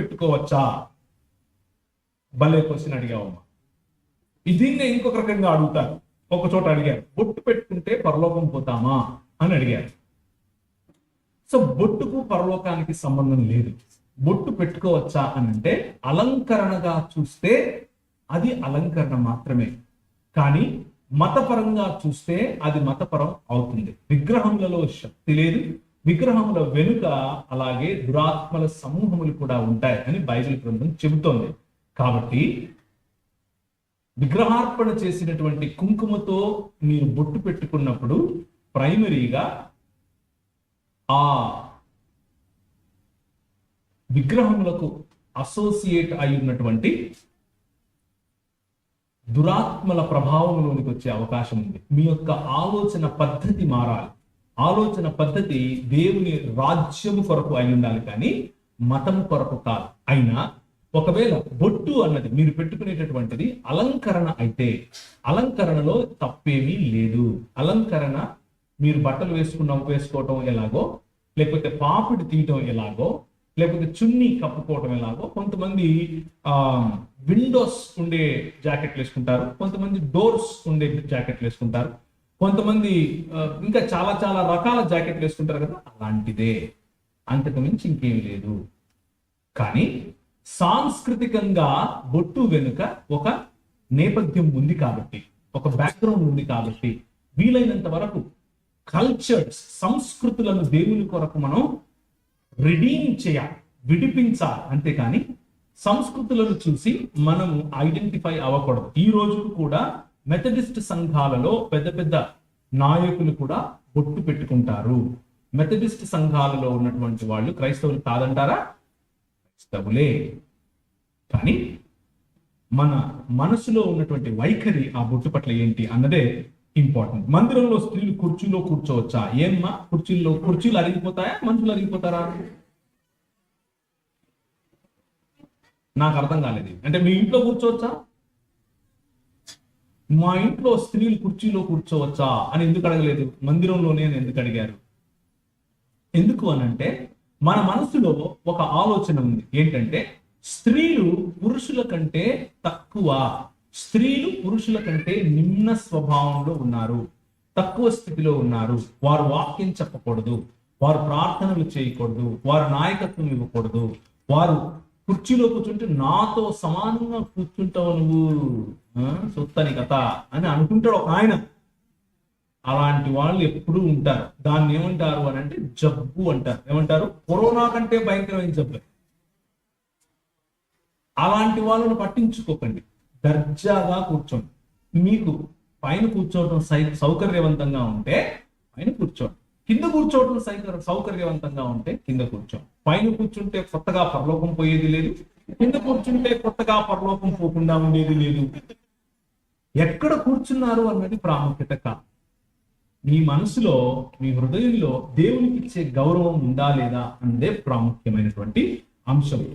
పెట్టుకోవచ్చా? భలే క్వశ్చన్ అడిగావమ్మా దీన్నే ఇంకొక రకంగా అడుగుతారు. ఒక చోట అడిగారు బొట్టు పెట్టుకుంటే పరలోకం పోతామా? అని అడిగారు. సో బొట్టుకు పరలోకానికి సంబంధం లేదు. బొట్టు పెట్టుకోవచ్చా అని అంటే అలంకరణగా చూస్తే అది అలంకరణ మాత్రమే. కానీ మతపరంగా చూస్తే అది మతపరం అవుతుంది. విగ్రహములలో శక్తి లేదు విగ్రహముల వెనుక అలాగే దురాత్మల సమూహములు కూడా ఉంటాయి అని బైబిల్ గ్రంథం చెబుతోంది. కాబట్టి విగ్రహార్పణ చేసినటువంటి కుంకుమతో మీరు బొట్టు పెట్టుకున్నప్పుడు ప్రైమరీగా ఆ విగ్రహములకు అసోసియేట్ అయి ఉన్నటువంటి దురాత్మల ప్రభావంలోనికి వచ్చే అవకాశం ఉంది. మీ యొక్క ఆలోచన పద్ధతి మారాలి. ఆలోచన పద్ధతి దేవుని రాజ్యము కొరకు అయి ఉండాలి కానీ మతము కొరకు కాదు. అయినా ఒకవేళ బొట్టు అన్నది మీరు పెట్టుకునేటటువంటిది అలంకరణ అయితే అలంకరణలో తప్పేమీ లేదు. అలంకరణ మీరు బట్టలు వేసుకున్న వేసుకోవటం ఎలాగో లేకపోతే పాపిడి తీయటం ఎలాగో లేకపోతే చున్నీ కప్పుకోవటం ఎలాగో కొంతమంది ఆ విండోస్ ఉండే జాకెట్లు వేసుకుంటారు కొంతమంది డోర్స్ ఉండే జాకెట్లు వేసుకుంటారు కొంతమంది ఇంకా చాలా చాలా రకాల జాకెట్లు వేసుకుంటారు కదా అలాంటిదే. అంతకు మించి ఇంకేమీ లేదు. కానీ సాంస్కృతికంగా బొట్టు వెనుక ఒక నేపథ్యం ఉంది కాబట్టి ఒక బ్యాక్గ్రౌండ్ ఉంది కాబట్టి వీలైనంత వరకు కల్చర్స్ సంస్కృతులను దేవుని కొరకు మనం రిడీమ్ చేయాలి విడిపించాలి. అంతేకాని సంస్కృతులను చూసి మనము ఐడెంటిఫై అవ్వకూడదు. ఈ రోజు కూడా మెథడిస్ట్ సంఘాలలో పెద్ద పెద్ద నాయకులు కూడా బొట్టు పెట్టుకుంటారు. మెథడిస్ట్ సంఘాలలో ఉన్నటువంటి వాళ్ళు క్రైస్తవులు కాదంటారా? క్రైస్తవులే. కానీ మన మనసులో ఉన్నటువంటి వైఖరి ఆ బొట్టు పట్ల ఏంటి అన్నదే ఇంపార్టెంట్. మందిరంలో స్త్రీలు కుర్చీలో కూర్చోవచ్చా? ఏమ్మా? కుర్చీల్లో కుర్చీలు అరిగిపోతాయా? మనుషులు అరిగిపోతారా? నాకు అర్థం కాలేదు. అంటే మీ ఇంట్లో కూర్చోవచ్చా? మా ఇంట్లో స్త్రీలు కుర్చీలో కూర్చోవచ్చా అని ఎందుకు అడగలేదు? మందిరంలోనే అని ఎందుకు అడిగారు? ఎందుకు అనంటే మన మనసులో ఒక ఆలోచన ఉంది. ఏంటంటే స్త్రీలు పురుషుల కంటే తక్కువ స్త్రీలు పురుషుల కంటే నిమ్న స్వభావంలో ఉన్నారు తక్కువ స్థితిలో ఉన్నారు. వారు వాక్యం చెప్పకూడదు వారు ప్రార్థనలు చేయకూడదు వారు నాయకత్వం ఇవ్వకూడదు వారు కుర్చీలో కూర్చుంటే నాతో సమానంగా కూర్చుంటావు నువ్వు. ఆ, సొత్తని కథ అని అనుకుంటాడు ఒక ఆయన. అలాంటి వాళ్ళు ఎప్పుడూ ఉంటారు. దాన్ని ఏమంటారు అని అంటే జబ్బు అంటారు. ఏమంటారు? కరోనా కంటే భయంకరమైన జబ్బు. అలాంటి వాళ్ళని పట్టించుకోకండి. దర్జాగా కూర్చోండి. మీకు పైన కూర్చోవడం సై- సౌకర్యవంతంగా ఉంటే పైన కూర్చోండి. కింద కూర్చోవడం సౌకర్య సౌకర్యవంతంగా ఉంటే కింద కూర్చోండి పైన కూర్చుంటే కొత్తగా పరలోకం పోయేది లేదు. కింద కూర్చుంటే కొత్తగా పరలోకం పోకుండా ఉండేది లేదు. ఎక్కడ కూర్చున్నారు అన్నది ప్రాముఖ్యత కాదు. మీ మనసులో మీ హృదయంలో దేవునికి ఇచ్చే గౌరవం ఉందా లేదా అన్నదే ప్రాముఖ్యమైనటువంటి అంశం.